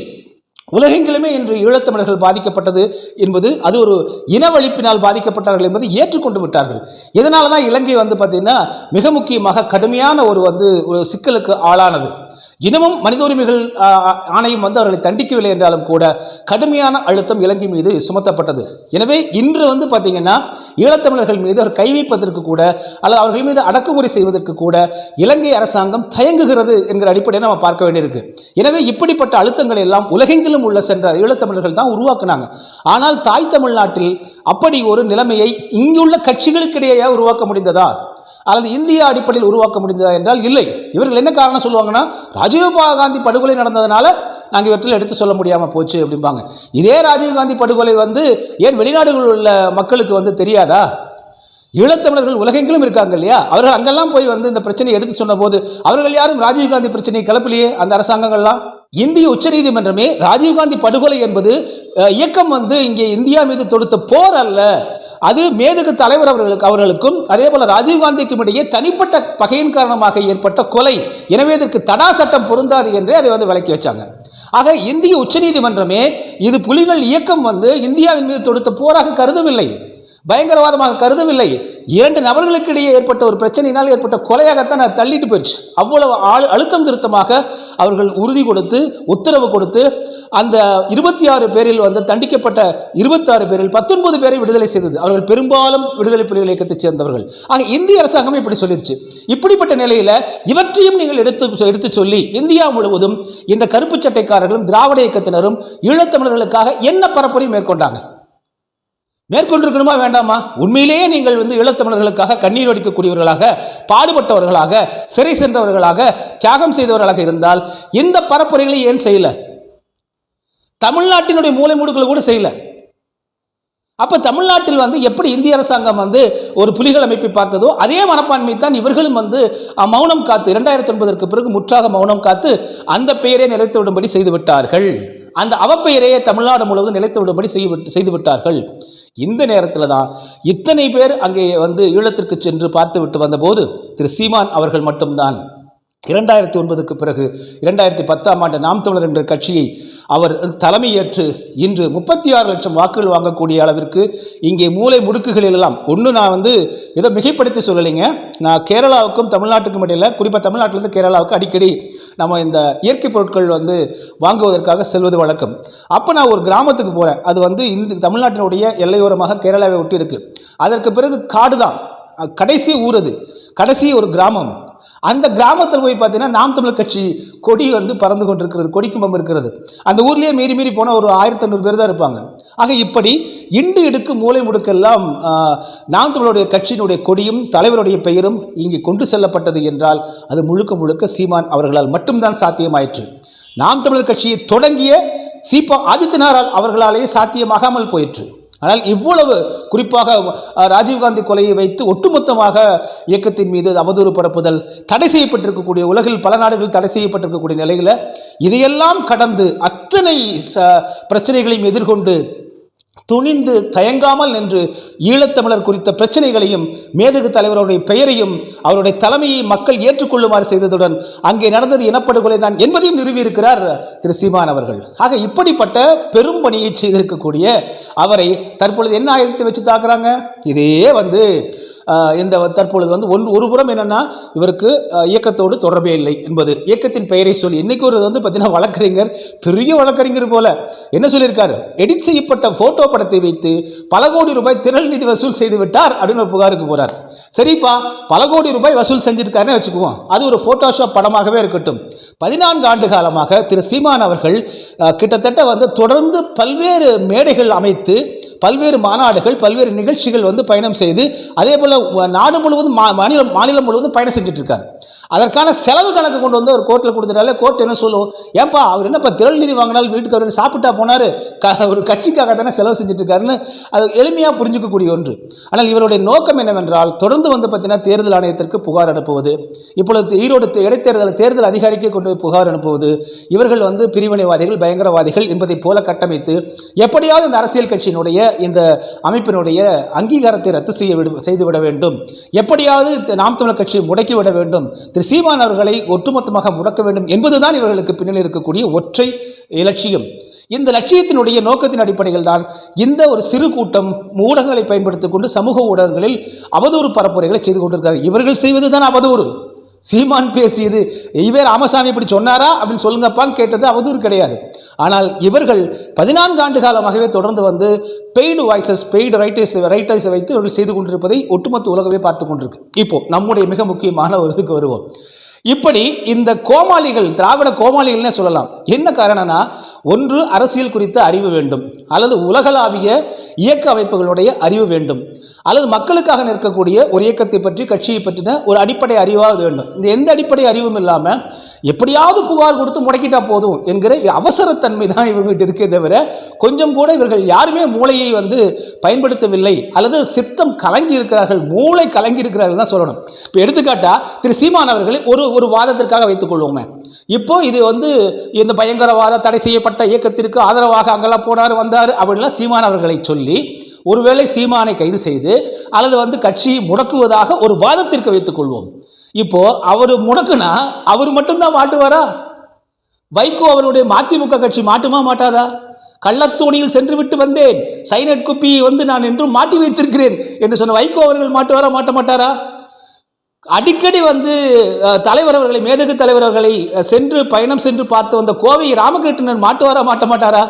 உலகெங்கிலுமே இன்று ஈழத்தமிழர்கள் பாதிக்கப்பட்டது என்பது அது ஒரு இனவழிப்பினால் பாதிக்கப்பட்டார்கள் என்பதை ஏற்றுக்கொண்டு விட்டார்கள். இதனால தான் இலங்கை வந்து பார்த்திங்கன்னா மிக முக்கியமாக கடுமையான ஒரு வந்து ஒரு சிக்கலுக்கு ஆளானது. இனமும் மனித உரிமைகள் ஆணையம் வந்து அவர்களை தண்டிக்கவில்லை என்றாலும் கூட கடுமையான அழுத்தம் இலங்கை மீது சுமத்தப்பட்டது. எனவே இன்று வந்து பார்த்தீங்கன்னா ஈழத்தமிழர்கள் மீது அவர் கை வைப்பதற்கு கூட அல்லது அவர்கள் மீது அடக்குமுறை செய்வதற்கு கூட இலங்கை அரசாங்கம் தயங்குகிறது என்கிற அடிப்படையை நம்ம பார்க்க வேண்டியிருக்கு. எனவே இப்படிப்பட்ட அழுத்தங்களை எல்லாம் உலகெங்கிலும் உள்ள சென்ற ஈழத்தமிழர்கள் தான் உருவாக்குனாங்க. ஆனால் தாய் தமிழ்நாட்டில் அப்படி ஒரு நிலைமையை இங்குள்ள கட்சிகளுக்கிடையே உருவாக்க முடிந்ததா? அல்லது இந்திய அடிப்படையில் உருவாக்க முடிந்ததா என்றால் இல்லை. இவர்கள் என்ன காரணம் சொல்லுவாங்கன்னா ராஜீவ்பா காந்தி படுகொலை நடந்ததுனால நாங்கள் இவற்றில் எடுத்து சொல்ல முடியாமல் போச்சு அப்படிம்பாங்க. இதே ராஜீவ் காந்தி படுகொலை வந்து ஏன் வெளிநாடுகளில் உள்ள மக்களுக்கு வந்து தெரியாதா? ஈழத்தமிழர்கள் உலகெங்கிலும் இருக்காங்க இல்லையா? அவர்கள் அங்கெல்லாம் போய் வந்து இந்த பிரச்சனையை எடுத்து சொன்னபோது அவர்கள் யாரும் ராஜீவ்காந்தி பிரச்சனையை கிளப்பலையே அந்த அரசாங்கங்கள்லாம்? இந்திய உச்சநீதிமன்றமே ராஜீவ்காந்தி படுகொலை என்பது இயக்கம் வந்து இங்கே இந்தியா மீது தொடுத்த போர் அல்ல. அது மேதகு தலைவர் அவர்களுக்கு அவர்களுக்கும் அதே போல ராஜீவ்காந்திக்கும் இடையே தனிப்பட்ட பகையின் காரணமாக ஏற்பட்ட கொலை. எனவே இதற்கு தடா சட்டம் பொருந்தாது என்றே அதை வந்து விளக்கி வச்சாங்க. ஆக இந்திய உச்சநீதிமன்றமே இது புலிகள் இயக்கம் வந்து இந்தியாவின் மீது தொடுத்த போராக கருதவில்லை. பயங்கரவாதமாக கருதவில்லை. இரண்டு நபர்களுக்கு இடையே ஏற்பட்ட ஒரு பிரச்சனையினால் ஏற்பட்ட கொலையாகத்தான் அது தள்ளிட்டு போயிடுச்சு அவ்வளவு ஆள் அழுத்தம் திருத்தமாக அவர்கள் உறுதி கொடுத்து உத்தரவு கொடுத்து அந்த இருபத்தி ஆறு பேரில் வந்து தண்டிக்கப்பட்ட இருபத்தாறு பேரில் பத்தொன்பது பேரை விடுதலை செய்தது. அவர்கள் பெரும்பாலும் விடுதலை புலிகள் இயக்கத்தைச் சேர்ந்தவர்கள். ஆக இந்திய அரசாங்கம் இப்படி சொல்லிருச்சு. இப்படிப்பட்ட நிலையில் இவற்றையும் நீங்கள் எடுத்து எடுத்து சொல்லி இந்தியா முழுவதும் இந்த கருப்பு சட்டைக்காரர்களும் திராவிட இயக்கத்தினரும் ஈழத்தமிழர்களுக்காக என்ன பரப்புரை மேற்கொண்டாங்க? மேற்கொண்டிருக்கணுமா? வேண்டாமா? உண்மையிலேயே நீங்கள் வந்து ஈழத்தமிழர்களுக்காக கண்ணீர் வடிக்கக்கூடியவர்களாக பாடுபட்டவர்களாக சிறை சென்றவர்களாக தியாகம் செய்தவர்களாக இருந்தால் இந்த பரப்புரைகளை ஏன் செய்யல? தமிழ்நாட்டினுடைய மூலை மூடுகளை கூட செய்யல. அப்போ தமிழ்நாட்டில் வந்து எப்படி இந்திய அரசாங்கம் வந்து ஒரு புலிகள் அமைப்பை பார்த்ததோ அதே மனப்பான்மை தான் இவர்களும் வந்து மௌனம் காத்து இரண்டாயிரத்தி ஒன்பதற்கு பிறகு முற்றாக மௌனம் காத்து அந்த பெயரை நிலைத்து விடும்படி செய்துவிட்டார்கள் அந்த அவப்பெயரையே தமிழ்நாடு முழுவதும் நிலைத்து விடும்படி செய்து செய்து இந்த நேரத்தில் தான் இத்தனை பேர் அங்கே வந்து ஈழத்திற்கு சென்று பார்த்து விட்டு வந்தபோது திரு சீமான் அவர்கள் மட்டும்தான். இரண்டாயிரத்தி ஒன்பதுக்கு பிறகு இரண்டாயிரத்தி பத்தாம் ஆண்டு நாம் தமிழர் என்ற கட்சியை அவர் தலைமையேற்று இன்று முப்பத்தி ஆறு லட்சம் வாக்குகள் வாங்கக்கூடிய அளவிற்கு இங்கே மூலை முடுக்குகளில் எல்லாம். ஒன்று நான் வந்து இதை மிகைப்படுத்தி சொல்லலைங்க. நான் கேரளாவுக்கும் தமிழ்நாட்டுக்கும் இடையில் குறிப்பாக தமிழ்நாட்டிலேருந்து கேரளாவுக்கு அடிக்கடி நம்ம இந்த இயற்கை பொருட்கள் வந்து வாங்குவதற்காக செல்வது வழக்கம். அப்போ நான் ஒரு கிராமத்துக்கு போகிறேன் அது வந்து இந்த தமிழ்நாட்டினுடைய எல்லையோரமாக கேரளாவை ஒட்டி இருக்குது அதற்கு பிறகு காடு தான் கடைசி ஊர் அது. கடைசி ஒரு கிராமம். அந்த கிராமத்தில் போய் பார்த்தீங்கன்னா நாம் தமிழர் கட்சி கொடி வந்து பறந்து கொண்டிருக்கிறது கொடிக்கும்பம் இருக்கிறது. அந்த ஊர்லேயே மீறி மீறி போனால் ஒரு ஆயிரத்தி ஐநூறு பேர் தான் இருப்பாங்க. ஆக இப்படி இண்டு இடுக்கு மூளை முடுக்கெல்லாம் நாம் தமிழருடைய கட்சியினுடைய கொடியும் தலைவருடைய பெயரும் இங்கே கொண்டு செல்லப்பட்டது என்றால் அது முழுக்க முழுக்க சீமான் அவர்களால் மட்டும்தான் சாத்தியமாயிற்று. நாம் தமிழர் கட்சியை தொடங்கிய சீபா ஆதித்யநாரால் அவர்களாலேயே சாத்தியமாகாமல் போயிற்று. ஆனால் இவ்வளவு குறிப்பாக ராஜீவ்காந்தி கொலையை வைத்து ஒட்டுமொத்தமாக இயக்கத்தின் மீது அவதூறு பரப்புதல் தடை செய்யப்பட்டிருக்கக்கூடிய உலகில் பல நாடுகள் தடை செய்யப்பட்டிருக்கக்கூடிய நிலையில் இதையெல்லாம் கடந்து அத்தனை ச பிரச்சனைகளையும் எதிர்கொண்டு துணிந்து தயங்காமல் நின்று ஈழத்தமிழர் குறித்த பிரச்சனைகளையும் மேதகு தலைவருடைய பெயரையும் அவருடைய தலைமையை மக்கள் ஏற்றுக்கொள்ளுமாறு செய்ததுடன் அங்கே நடந்தது இனப்படுகொலை தான் என்பதையும் நிறுவியிருக்கிறார் திரு சீமான் அவர்கள். ஆக இப்படிப்பட்ட பெரும் பணியை செய்திருக்கக்கூடிய அவரை தற்பொழுது என்ன ஆயுதத்தை வச்சு தாக்குறாங்க? இதே வந்து இந்த தற்பொழுது வந்து ஒன் ஒரு புறம் என்னன்னா இவருக்கு இயக்கத்தோடு தொடர்பே இல்லை என்பது. இயக்கத்தின் பெயரை சொல்லி இன்றைக்கி ஒரு வந்து பார்த்தீங்கன்னா வழக்கறிஞர் பெரிய வழக்கறிஞர் போல என்ன சொல்லியிருக்காரு? எடிட் செய்யப்பட்ட ஃபோட்டோ படத்தை வைத்து பல கோடி ரூபாய் திரள் நிதி வசூல் செய்து விட்டார் அப்படின்னு ஒரு புகாருக்கு போறார். சரிப்பா பல கோடி ரூபாய் வசூல் செஞ்சிருக்காருன்னு வச்சுக்குவோம். அது ஒரு ஃபோட்டோஷாப் படமாகவே இருக்கட்டும். பதினான்கு ஆண்டு காலமாக திரு சீமான் அவர்கள் கிட்டத்தட்ட வந்து தொடர்ந்து பல்வேறு மேடைகள் அமைத்து பல்வேறு மாநாடுகள் பல்வேறு நிகழ்ச்சிகள் வந்து பயணம் செய்து அதே போல் நாடு முழுவதும் மா- மாநிலம் மாநிலம் முழுவதும் பயணம் செஞ்சுட்டு இருக்காரு. அதற்கான செலவு கணக்கு கொண்டு வந்து ஒரு கோர்ட்டில் கொடுத்துட்டாலே கோர்ட் என்ன சொல்லுவோம் ஏன்பா அவர் என்னப்பா திரள் நிதி வாங்கினால் வீட்டுக்கு அவர் சாப்பிட்டா போனார்? க ஒரு கட்சிக்காக தானே செலவு செஞ்சுட்டு இருக்காருன்னு அது எளிமையாக புரிஞ்சுக்கக்கூடிய ஒன்று. ஆனால் இவருடைய நோக்கம் என்னவென்றால் தொடர்ந்து வந்து பார்த்தீங்கன்னா தேர்தல் ஆணையத்திற்கு புகார் அனுப்புவது இப்பொழுது ஈரோடு இடைத்தேர்தல் தேர்தல் அதிகாரிக்கே கொண்டு போய் புகார் அனுப்புவது இவர்கள் வந்து பிரிவினைவாதிகள் பயங்கரவாதிகள் என்பதைப் போல கட்டமைத்து எப்படியாவது இந்த அரசியல் கட்சியினுடைய இந்த அமைப்பினுடைய அங்கீகாரத்தை ரத்து செய்ய செய்துவிட வேண்டும். எப்படியாவது நாம் தமிழர் கட்சியை முடக்கி விட வேண்டும். திரு சீமான் அவர்களை ஒட்டுமொத்தமாக முடக்க வேண்டும் என்பதுதான் இவர்களுக்கு பின்னில் இருக்கக்கூடிய ஒற்றை இலட்சியம். இந்த லட்சியத்தினுடைய நோக்கத்தின் அடிப்படையில் தான் இந்த ஒரு சிறு கூட்டம் ஊடகங்களை பயன்படுத்திக் கொண்டு சமூக ஊடகங்களில் அவதூறு பரப்புரைகளை செய்து கொண்டிருக்கிறார் இவர்கள் செய்வதுதான் அவதூறு. சீமான் பேசியது இவர் ராமசாமி இப்படி சொன்னாரா அப்படின்னு சொல்லுங்கப்பான்னு கேட்டது அவதூறு கிடையாது. ஆனால் இவர்கள் பதினான்கு ஆண்டு காலமாகவே தொடர்ந்து வந்து பெய்டு வாய்ஸஸ் பெய்டு ரைட்டர்ஸ் ரைட்டர்ஸை வைத்து இவர்கள் செய்து கொண்டிருப்பதை ஒட்டுமொத்த உலகமே பார்த்து கொண்டிருக்கு. இப்போ நம்முடைய மிக முக்கியமான ஒரு இதுக்கு வருவோம். இப்படி இந்த கோமாளிகள் திராவிட கோமாளிகள்னே சொல்லலாம். என்ன காரணம்னா ஒன்று அரசியல் குறித்த அறிவு வேண்டும் அல்லது உலகளாவிய இயக்க அமைப்புகளுடைய அறிவு வேண்டும் அல்லது மக்களுக்காக நிற்கக்கூடிய ஒரு இயக்கத்தை பற்றி கட்சியை பற்றின ஒரு அடிப்படை அறிவாவது வேண்டும். இந்த எந்த அடிப்படை அறிவும் இல்லாமல் எப்படியாவது புகார் கொடுத்து முடக்கிட்டா போதும் என்கிற அவசரத்தன்மை தான் இவங்ககிட்ட இருக்கே தவிர கொஞ்சம் கூட இவர்கள் யாருமே மூளையை வந்து பயன்படுத்தவில்லை அல்லது சித்தம் கலங்கி இருக்கிறார்கள் மூளை கலங்கி இருக்கிறார்கள் தான் சொல்லணும். இப்போ எடுத்துக்காட்டா திரு சீமான் அவர்களை ஒரு ஒரு வாதத்திற்காக வைத்துக் கொள்வோமே. இப்போ இது வந்து இந்த பயங்கரவாத தடை செய்யப்பட்ட இயக்கத்திற்கு ஆதரவாக அங்கெல்லாம் போனார் வந்தார் அப்படின்லாம் சீமான் அவர்களை சொல்லி ஒருவேளை சீமானை கைது செய்து அல்லது வந்து கட்சியை முடக்குவதாக ஒரு வாதத்திற்கு வைத்துக் கொள்வோம். இப்போ அவர் முடக்குனா அவர் மட்டும்தான் மாட்டுவாரா? வைகோ அவருடைய மதிமுக கட்சி மாட்டுமா மாட்டாதா? கள்ளத்தோணியில் சென்று விட்டு வந்தேன். சைனட் குப்பியை வந்து நான் என்றும் மாட்டி வைத்திருக்கிறேன் என்று சொன்ன வைகோ அவர்கள் மாட்டுவாரா மாட்ட மாட்டாரா? அடிக்கடி வந்து தலைவர் அவர்களை மேதகு தலைவர் அவர்களை சென்று பயணம் சென்று பார்த்து வந்த கோவை ராமகிருஷ்ணன் மாட்டுவாரா மாட்ட மாட்டாரா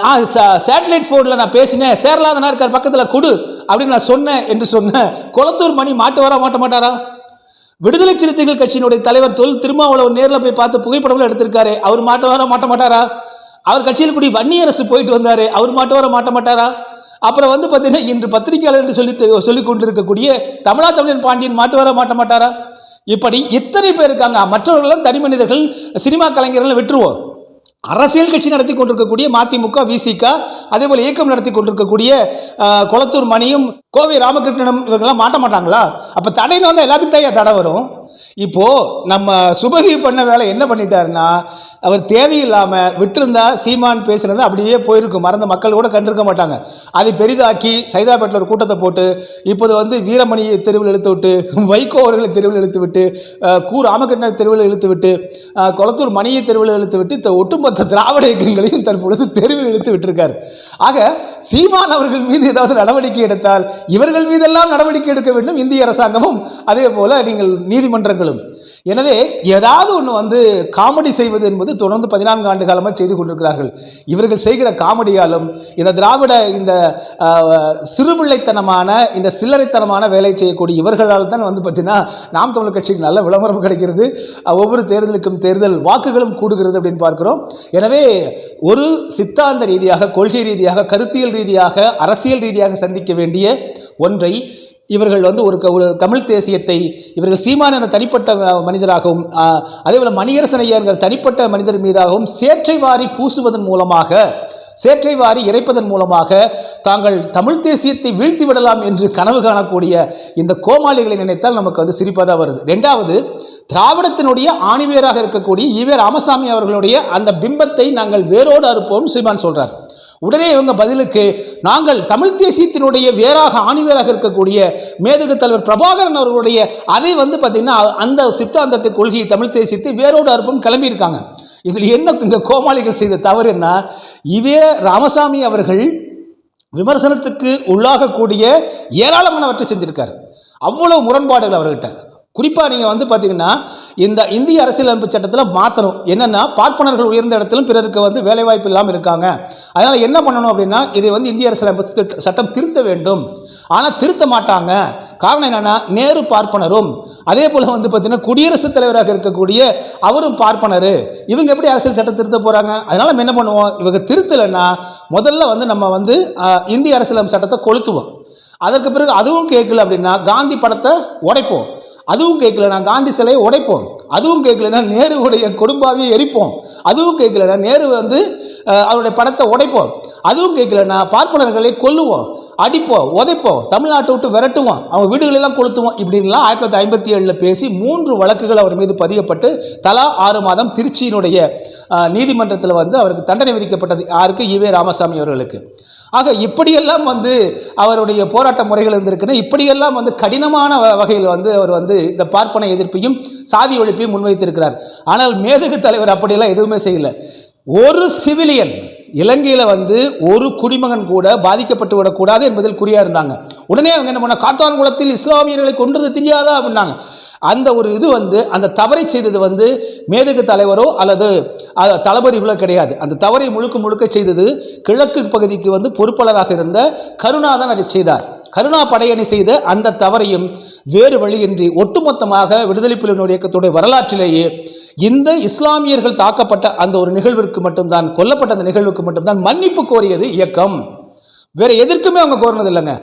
நான் சேட்டலைட் ஃபோனில் நான் பேசினேன். சேரலாதனா இருக்கார் பக்கத்தில் கொடு அப்படின்னு நான் சொன்னேன் என்று சொன்னேன் குளத்தூர் மணி மாட்டுவாரா மாட்ட மாட்டாரா விடுதலை சிறுத்தைகள் கட்சியினுடைய தலைவர் தொல் திருமாவளவன் நேரில் போய் பார்த்து புகைப்படம் எடுத்திருக்காரு. அவர் மாட்டுவாரா மாட்ட மாட்டாரா அவர் கட்சியில் கூடி வன்னியரசு போயிட்டு வந்தாரு. அவர் மாட்டுவாரா மாட்ட மாட்டாரா அப்புறம் வந்து பார்த்தீங்கன்னா இன்று பத்திரிகையாளர் என்று சொல்லி சொல்லிக் கொண்டிருக்கக்கூடிய தமிழா தமிழன் பாண்டியன் மாட்டு வர மாட்ட மாட்டாரா? இப்படி இத்தனை பேர் இருக்காங்க. மற்றவர்களும் தனி மனிதர்கள் சினிமா கலைஞர்கள் விட்டுருவோம். அரசியல் கட்சி நடத்தி கொண்டிருக்கக்கூடிய மதிமுக விசிக அதே போல இயக்கம் நடத்தி கொண்டிருக்கக்கூடிய குளத்தூர் மணியும் கோவை ராமகிருஷ்ணனும் இவர்கள்லாம் மாட்ட மாட்டாங்களா? அப்ப தடைன்னு வந்தால் எல்லாத்துக்கும் தான் தடை வரும். இப்போ நம்ம சுபகி பண்ண வேலை என்ன பண்ணிட்டாருன்னா அவர் தேவையில்லாமல் விட்டிருந்தா சீமான் பேசுனது அப்படியே போயிருக்கும். மறந்த மக்கள் கூட கண்டிருக்க மாட்டாங்க. அதை பெரிதாக்கி சைதாப்பேட்டில் ஒரு கூட்டத்தை போட்டு இப்போது வந்து வீரமணியை தெருவில் இழுத்து விட்டு வைகோ அவர்களை தெருவில் இழுத்து விட்டு கூ கு தெருவில் இழுத்து விட்டு கொளத்தூர் மணியை தெருவில் இழுத்து விட்டு இந்த ஒட்டுமொத்த திராவிட இயக்கங்களையும் தற்பொழுது தெருவில் இழுத்து விட்டிருக்காரு. ஆக சீமான் அவர்கள் மீது ஏதாவது நடவடிக்கை எடுத்தால் இவர்கள் மீதெல்லாம் நடவடிக்கை எடுக்க வேண்டும் இந்திய அரசாங்கமும் அதே போல நீங்கள் நீதிமன்றங்களும். எனவே ஏதாவது ஒன்று வந்து காமெடி செய்வது என்பது தொடர்ந்து பதினான்கு ஆண்டு காலமாக செய்து கொண்டிருக்கிறார்கள். இவர்கள் செய்கிற காமெடியாலும் இந்த திராவிட இந்த சிறுபிள்ளைத்தனமான இந்த சில்லறைத்தனமான வேலை செய்யக்கூடிய இவர்களால் தான் வந்து பார்த்தீங்கன்னா நாம் தமிழ் கட்சிக்கு நல்ல விளம்பரம் கிடைக்கிறது. ஒவ்வொரு தேர்தலுக்கும் தேர்தல் வாக்குகளும் கூடுகிறது அப்படின்னு பார்க்கிறோம். எனவே ஒரு சித்தாந்த ரீதியாக கொள்கை ரீதியாக கருத்தியல் ரீதியாக அரசியல் ரீதியாக சந்திக்க வேண்டிய ஒன்றை இவர்கள் வந்து ஒரு ஒரு தமிழ் தேசியத்தை இவர்கள் சீமான் என்ற தனிப்பட்ட மனிதராகவும் அதேபோல் மணியரசன் தனிப்பட்ட மனிதர் மீதாகவும் சேற்றை வாரி பூசுவதன் மூலமாக சேற்றை வாரி இறைப்பதன் மூலமாக தாங்கள் தமிழ் தேசியத்தை வீழ்த்தி விடலாம் என்று கனவு காணக்கூடிய இந்த கோமாளிகளை நினைத்தால் நமக்கு வந்து சிரிப்பாக தான் வருது. ரெண்டாவது திராவிடத்தினுடைய ஆணிவேராக இருக்கக்கூடிய ஈவே ராமசாமி அவர்களுடைய அந்த பிம்பத்தை நாங்கள் வேரோடு அறுப்போம் சீமான் சொல்றார். உடனே இவங்க பதிலுக்கு நாங்கள் தமிழ் தேசியத்தினுடைய வேறாக ஆணிவேராக இருக்கக்கூடிய மேதகு தலைவர் பிரபாகரன் அவர்களுடைய அதை வந்து பார்த்தீங்கன்னா அந்த சித்தாந்தத்தை கொள்கை தமிழ் தேசியத்தை வேரோடு அறுப்பும் கிளம்பியிருக்காங்க. இதில் என்ன இந்த கோமாளிகள் செய்த தவறு என்ன? இவே ராமசாமி அவர்கள் விமர்சனத்துக்கு உள்ளாகக்கூடிய ஏராளமானவற்றை செஞ்சிருக்கார். அவ்வளவு முரண்பாடுகள் அவர்கிட்ட. குறிப்பாக நீங்கள் வந்து பார்த்தீங்கன்னா இந்த இந்திய அரசியலமைப்பு சட்டத்தில் மாற்றணும் என்னென்னா பார்ப்பனர்கள் உயர்ந்த இடத்திலும் பிறருக்கு வந்து வேலைவாய்ப்பு இல்லாமல் இருக்காங்க. அதனால் என்ன பண்ணணும் அப்படின்னா இதை வந்து இந்திய அரசியலமைப்பு சட்டம் திருத்த வேண்டும். ஆனால் திருத்த மாட்டாங்க. காரணம் என்னென்னா நேரு பார்ப்பனரும் அதே போல் வந்து பார்த்தீங்கன்னா குடியரசுத் தலைவராக இருக்கக்கூடிய அவரும் பார்ப்பனர். இவங்க எப்படி அரசியல் சட்டம் திருத்த போகிறாங்க அதனால் நம்ம என்ன பண்ணுவோம்? இவங்க திருத்தலைன்னா முதல்ல வந்து நம்ம வந்து இந்திய அரசியலமைப்பு சட்டத்தை கொளுத்துவோம். அதற்கு பிறகு அதுவும் கேட்கல அப்படின்னா காந்தி படத்தை உடைப்போம். அதுவும் கேட்கலனா காந்தி சிலையை உடைப்போம். அதுவும் கேட்கலனா நேருவுடைய குடும்பாவையே எரிப்போம். அதுவும் கேட்கலனா நேரு வந்து அவருடைய பணத்தை உடைப்போம். அதுவும் கேட்கலன்னா பார்ப்பனர்களை கொல்லுவோம் அடிப்போம் உதைப்போம் தமிழ்நாட்டை விட்டு விரட்டுவோம் அவங்க வீடுகளெல்லாம் கொளுத்துவோம் இப்படின்லாம் ஆயிரத்தி தொள்ளாயிரத்தி ஐம்பத்தி ஏழில் பேசி மூன்று வழக்குகள் அவர் மீது பதியப்பட்டு தலா ஆறு மாதம் திருச்சியினுடைய நீதிமன்றத்தில் வந்து அவருக்கு தண்டனை விதிக்கப்பட்டது யாருக்கு? ஈவே ராமசாமி அவர்களுக்கு. ஆக இப்படியெல்லாம் வந்து அவருடைய போராட்ட முறைகள் இருந்திருக்குன்னா இப்படியெல்லாம் வந்து கடினமான வ- வகையில் வந்து அவர் வந்து இந்த பார்ப்பன எதிர்ப்பையும் சாதி ஒழிப்பையும் முன்வைத்திருக்கிறார். ஆனால் மேதகு தலைவர் அப்படியெல்லாம் எதுவுமே செய்யல. ஒரு சிவிலியன் இலங்கையில் வந்து ஒரு குடிமகன் கூட பாதிக்கப்பட்டு விடக்கூடாது என்பதில் குறியாக இருந்தாங்க. உடனே அவங்க என்ன பண்ண காத்தான்குளத்தில் இஸ்லாமியர்களை கொன்றது தெரியாதா அப்படின்னாங்க. அந்த ஒரு இது வந்து அந்த தவறை செய்தது வந்து மேதகு தலைவரோ அல்லது தளபதிகளோ கிடையாது. அந்த தவறை முழுக்க முழுக்க செய்தது கிழக்கு பகுதிக்கு வந்து பொறுப்பாளராக இருந்த கருணாதான் அதை செய்தார். கருணா படையணி செய்த அந்த தவறையும் வேறு வழியின்றி ஒட்டுமொத்தமாக விடுதலை புலிகள் இயக்கத்துடைய வரலாற்றிலேயே இந்த இஸ்லாமியர்கள் தாக்கப்பட்ட அந்த ஒரு நிகழ்விற்கு மட்டும்தான் கொல்லப்பட்ட அந்த நிகழ்வுக்கு மட்டும்தான் மன்னிப்பு கோரியது இயக்கம். வேற எதற்குமே அவங்க கோரினது இல்லைங்க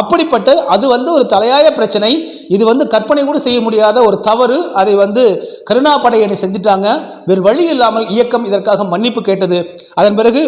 அப்படிப்பட்ட அது வந்து ஒரு தலையாய பிரச்சனை. இது வந்து கற்பனை கூட செய்ய முடியாத ஒரு தவறு. அதை வந்து கருணா படையணி செஞ்சுட்டாங்க. வேறு வழி இல்லாமல் இயக்கம் இதற்காக மன்னிப்பு கேட்டது. அதன் பிறகு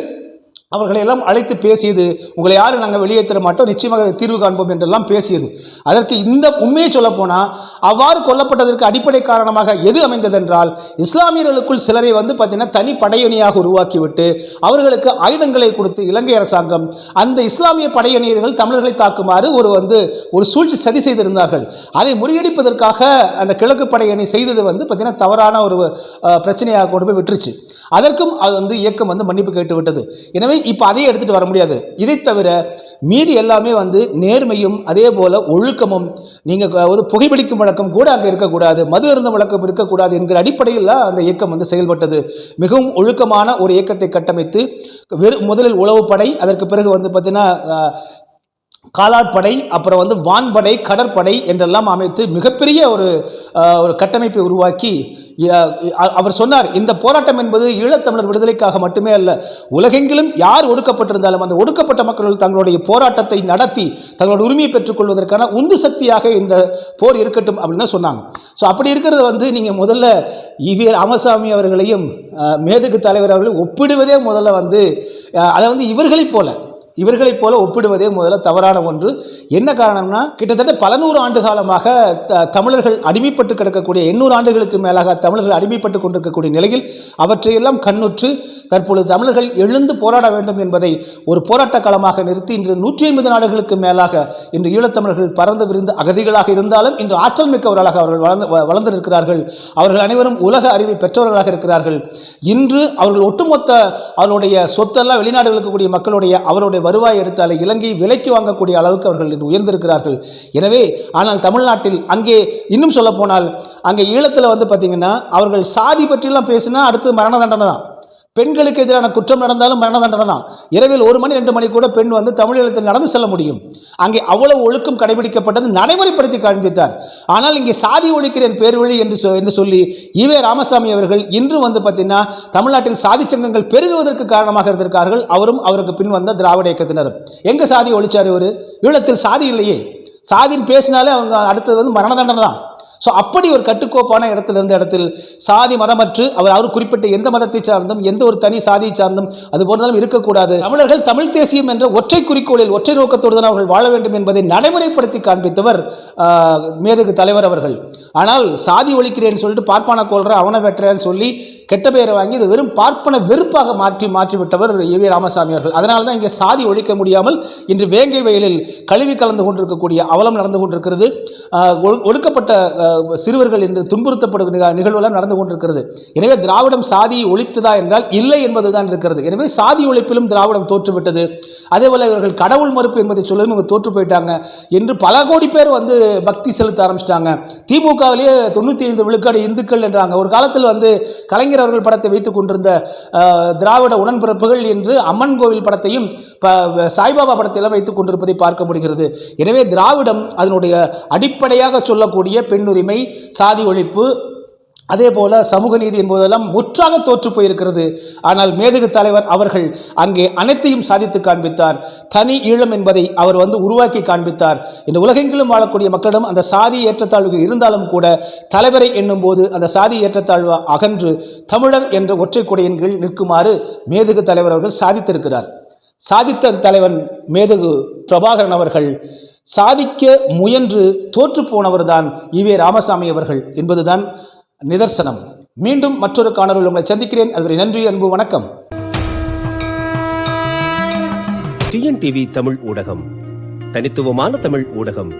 அவர்களை எல்லாம் அழைத்து பேசியது உங்களை யாரும் நாங்கள் வெளியேற்ற மாட்டோம் நிச்சயமாக தீர்வு காண்போம் என்றெல்லாம் பேசியது. அதற்கு இந்த உண்மையை சொல்ல போனால் அவ்வாறு கொல்லப்பட்டதற்கு அடிப்படை காரணமாக எது அமைந்ததென்றால் இஸ்லாமியர்களுக்குள் சிலரை வந்து பார்த்தீங்கன்னா தனி படையணியாக உருவாக்கிவிட்டு அவர்களுக்கு ஆயுதங்களை கொடுத்து இலங்கை அரசாங்கம் அந்த இஸ்லாமிய படையணியர்கள் தமிழர்களை தாக்குமாறு ஒரு வந்து ஒரு சூழ்ச்சி சதி செய்திருந்தார்கள். அதை முறியடிப்பதற்காக அந்த கிழக்கு படையணி செய்தது வந்து பார்த்தீங்கன்னா தவறான ஒரு பிரச்சனையாக கொண்டு போய் விட்டுருச்சு. அதற்கும் அது வந்து இயக்கம் வந்து மன்னிப்பு கேட்டு விட்டது எனவே இப்போ அதையே எடுத்துகிட்டு வர முடியாது. இதை தவிர மீதி எல்லாமே வந்து நேர்மையும் அதே போல் ஒழுக்கமும் நீங்கள் ஒரு புகைப்பிடிக்கும் வழக்கம் கூட அங்கே இருக்கக்கூடாது மது அருந்த வழக்கம் இருக்கக்கூடாது என்கிற அடிப்படையில் அந்த இயக்கம் வந்து செயல்பட்டது. மிகவும் ஒழுக்கமான ஒரு இயக்கத்தை கட்டமைத்து வெறு முதலில் உளவுப்படை அதற்கு பிறகு வந்து பார்த்தீங்கன்னா காலாட்படை அப்புறம் வந்து வான்படை கடற்படை என்றெல்லாம் அமைத்து மிகப்பெரிய ஒரு ஒரு கட்டமைப்பை உருவாக்கி அவர் சொன்னார் இந்த போராட்டம் என்பது ஈழத்தமிழர் விடுதலைக்காக மட்டுமே அல்ல உலகெங்கிலும் யார் ஒடுக்கப்பட்டிருந்தாலும் அந்த ஒடுக்கப்பட்ட மக்கள் தங்களுடைய போராட்டத்தை நடத்தி தங்களோட உரிமையை பெற்றுக்கொள்வதற்கான உந்து சக்தியாக இந்த போர் இருக்கட்டும் அப்படின்னு தான் சொன்னாங்க. ஸோ அப்படி இருக்கிறத வந்து நீங்கள் முதல்ல ஈவி ராமசாமி அவர்களையும் அஹ், மேதகு தலைவர் அவர்களையும் ஒப்பிடுவதே முதல்ல வந்து அதை வந்து இவர்களைப் போல இவர்களைப் போல ஒப்பிடுவதே முதல்ல தவறான ஒன்று. என்ன காரணம்னா கிட்டத்தட்ட பல நூறு ஆண்டு காலமாக த- தமிழர்கள் அடிமைப்பட்டு கிடக்கக்கூடிய எண்ணூறு ஆண்டுகளுக்கு மேலாக தமிழர்கள் அடிமைப்பட்டு கொண்டிருக்கக்கூடிய நிலையில் அவற்றையெல்லாம் கண்ணுற்று தற்பொழுது தமிழர்கள் எழுந்து போராட வேண்டும் என்பதை ஒரு போராட்ட களமாக நிறுத்தி இன்று நூற்றி ஐம்பது நாடுகளுக்கு மேலாக இன்று ஈழத்தமிழர்கள் பறந்து விரிந்து அகதிகளாக இருந்தாலும் இன்று ஆற்றல் மிக்கவர்களாக அவர்கள் வளர்ந்து வளர்ந்து நிற்கிறார்கள் அவர்கள் அனைவரும் உலக அறிவை பெற்றவர்களாக இருக்கிறார்கள். இன்று அவர்கள் ஒட்டுமொத்த அவருடைய சொத்தெல்லாம் வெளிநாடுகளுக்கு கூடிய மக்களுடைய அவருடைய வருவாய் எடுத்தாலே இலங்கை விலைக்கு வாங்கக்கூடிய அளவுக்கு அவர்கள் இன்று உயர்ந்திருக்கிறார்கள். எனவே ஆனால் தமிழ்நாட்டில் அங்கே இன்னும் சொல்ல போனால் அங்கே ஈழத்தில் வந்து பார்த்தீங்கன்னா அவர்கள் சாதி பற்றிலாம் பேசினா அடுத்து மரண தண்டனை தான். பெண்களுக்கு எதிரான குற்றம் நடந்தாலும் மரண தண்டனை தான். இரவில் ஒரு மணி ரெண்டு மணி கூட பெண் வந்து தமிழீழத்தில் நடந்து செல்ல முடியும். அங்கே அவ்வளவு ஒழுக்கம் கடைபிடிக்கப்பட்டது நடைமுறைப்படுத்தி காண்பித்தார். ஆனால் இங்கே சாதி ஒழிக்கிறேன் பேர்வழி என்று சொ- என்று சொல்லி ஈவே ராமசாமி அவர்கள் இன்று வந்து பார்த்தீங்கன்னா தமிழ்நாட்டில் சாதி சங்கங்கள் பெருகுவதற்கு காரணமாக இருந்திருக்கார்கள். அவரும் அவருக்கு பின் வந்த திராவிட இயக்கத்தினரும். எங்கே சாதி ஒழிச்சார் இவர்? ஈழத்தில் சாதி இல்லையே. சாதின்னு பேசினாலே அவங்க அடுத்தது வந்து மரண தண்டனை தான். ஸோ அப்படி ஒரு கட்டுக்கோப்பான இடத்துல இருந்த இடத்தில் சாதி மதமற்று அவர் அவர் குறிப்பிட்ட எந்த மதத்தை சார்ந்தும் எந்த ஒரு தனி சாதியை சார்ந்தும் அது போன்றாலும் இருக்கக்கூடாது. தமிழர்கள் தமிழ் தேசியம் என்ற ஒற்றை குறிக்கோளில் ஒற்றை நோக்கத்தோடு தான் அவர்கள் வாழ வேண்டும் என்பதை நடைமுறைப்படுத்தி காண்பித்தவர் மேதகு தலைவர் அவர்கள். ஆனால் சாதி ஒழிக்கிறேன்னு சொல்லிட்டு பார்ப்பான கோல்ற அவனை வெட்டுறேன்னு சொல்லி கெட்ட பெயரை வாங்கி இது வெறும் பார்ப்பன வெறுப்பாக மாற்றி மாற்றிவிட்டவர் ஏ வி ராமசாமி அவர்கள். அதனால தான் இங்கே சாதி ஒழிக்க முடியாமல் இன்று வேங்கை வயலில் கழுவி கலந்து கொண்டிருக்கக்கூடிய அவலம் நடந்து கொண்டிருக்கிறது. ஆஹ், ஒழு- ஒடுக்கப்பட்ட சிறுவர்கள் என்று துன்புறுத்தப்படும் நிக- நடந்து கொண்டிருக்கிறது. எனவே திராவிடம் சாதியை ஒழித்ததா என்றால் இல்லை என்பதுதான் இருக்கிறது. எனவே சாதி ஒழிப்பிலும் திராவிடம் தோற்றுவிட்டது. அதே போல இவர்கள் கடவுள் மறுப்பு என்பதை சொல்லவும் இவங்க தோற்று போயிட்டாங்க என்று பல கோடி பேர் வந்து பக்தி செலுத்த ஆரம்பிச்சிட்டாங்க. திமுகவிலேயே தொண்ணூற்றி ஐந்து விழுக்காடு இந்துக்கள் என்றாங்க. ஒரு காலத்தில் வந்து கலைஞர் அவர்கள் படத்தை வைத்துக் கொண்டிருந்த திராவிட உடன்பிறப்புகள் என்று அம்மன் கோவில் படத்தையும் சாய்பாபா படத்தில் வைத்துக் கொண்டிருப்பதை பார்க்க முடிகிறது. எனவே திராவிடம் அதனுடைய அடிப்படையாக சொல்லக்கூடிய பெண்ணுரிமை சாதி ஒழிப்பு அதே போல சமூக நீதி என்பதெல்லாம் முற்றாக தோற்று போயிருக்கிறது. ஆனால் மேதகு தலைவர் அவர்கள் அங்கே அனைத்தையும் சாதித்து காண்பித்தார். தனி ஈழம் என்பதை அவர் வந்து உருவாக்கி காண்பித்தார். இந்த உலகெங்கிலும் வாழக்கூடிய மக்களிடம் அந்த சாதி ஏற்றத்தாழ்வுகள் இருந்தாலும் கூட தலைவரை எண்ணும் போது அந்த சாதி ஏற்றத்தாழ்வு அகன்று தமிழர் என்ற ஒற்றை கொடையின் கீழ் நிற்குமாறு மேதகு தலைவர் அவர்கள் சாதித்திருக்கிறார். சாதித்த தலைவன் மேதகு பிரபாகரன் அவர்கள் சாதிக்க முயன்று தோற்று போனவர்தான் ஈவே ராமசாமி அவர்கள் என்பதுதான் நிதர்சனம். மீண்டும் மற்றொரு காணொலியில் உங்களை சந்திக்கிறேன். அதுவரை நன்றி அன்பு வணக்கம். டிஎன்டிவி தமிழ் ஊடகம். தனித்துவமான தமிழ் ஊடகம்.